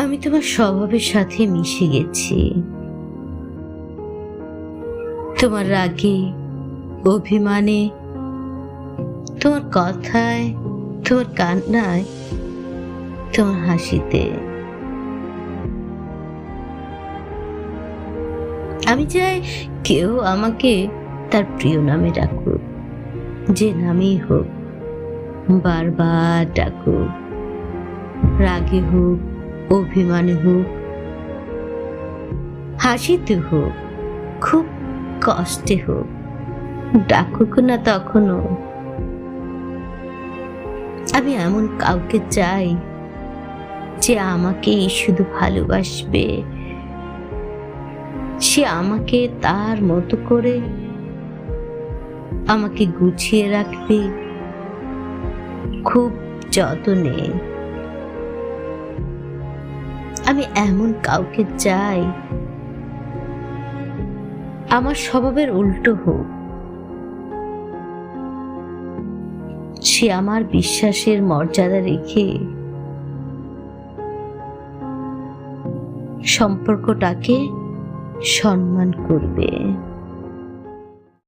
আমি তোমার স্বভাবের সাথে মিশে গেছি। তোমার রাগে, অভিমানে, তোমার কথায়, তোমার কান্নায়, তোমার হাসিতে। আমি চাই কেউ আমাকে তার প্রিয় নামে ডাকুক, যে নামেই হোক, বারবার ডাকুক, রাগে হোক অভিমানে হোক, হাসিতে হোক, খুব কষ্টে হোক, ডাকুক না তখনও। আমি এমন কাউকে চাই যে আমাকেই শুধু ভালোবাসবে। সে আমাকে তার মতো করে আমাকে গুছিয়ে রাখবে। খুব যত্নে। আমি এমন কাউকে চাই। আমার স্বভাবের উল্টো হোক। সে আমার বিশ্বাসের মর্যাদা রেখে সম্পর্কটাকে সম্মান করবে।